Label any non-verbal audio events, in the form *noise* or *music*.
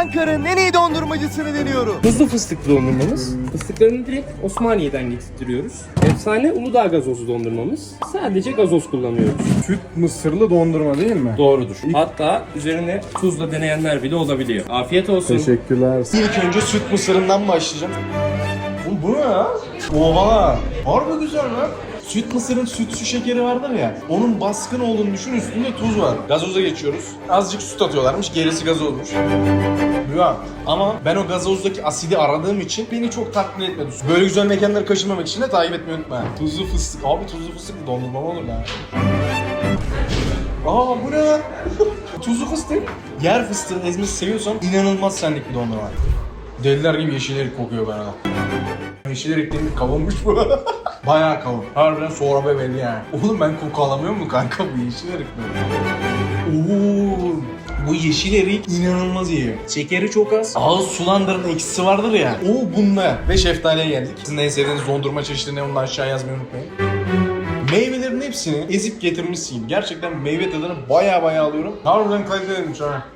Ankara'nın en iyi dondurmacısını deniyorum. Hızlı fıstıklı dondurmamız. Fıstıklarını direkt Osmaniye'den getirtiyoruz. Efsane Uludağ gazozu dondurmamız. Sadece gazoz kullanıyoruz. Süt mısırlı dondurma değil mi? Doğrudur. Hatta üzerine tuzla deneyenler bile olabiliyor. Afiyet olsun. Teşekkürler. İlk önce süt mısırından başlayacağım. Oğlum bu ne ya? Oha! Harbi güzel lan. Süt mısırın sütsü şekeri vardır ya. Onun baskın olduğunu düşün üstünde tuz var. Gazoza geçiyoruz. Azıcık süt atıyorlarmış gerisi gazozmuş. Ya ama ben o gazozdaki asidi aradığım için beni çok tatmin etmedi. Böyle güzel mekanları kaçırmamak için de takip etmeyi unutma. Tuzlu fıstık. Abi tuzlu fıstık dondurma mı olur lan? Aa bu ne lan? *laughs* Tuzlu fıstık. Yer fıstığı ezmesi seviyorsan inanılmaz senlik bir dondurma. Deliler gibi yeşil erik kokuyor bana. Yeşil erik? Kavunmuş bu. *laughs* Bayağı kavun. Harbiden sonra be belli yani. Oğlum ben koku alamıyor mu kanka bu yeşil erik mi? Oo, bu yeşil erik inanılmaz iyi. Şekeri çok az. Ağız sulandırma eksisi vardır ya. O bunda. Ve şeftaliye geldik. Sizin en sevdiğiniz dondurma çeşidi ne onu aşağı yazmayı unutmayın. Meyvelerin hepsini ezip getirmişsin. Gerçekten meyve tadını baya baya alıyorum. Harbiden kaliteliymiş ha.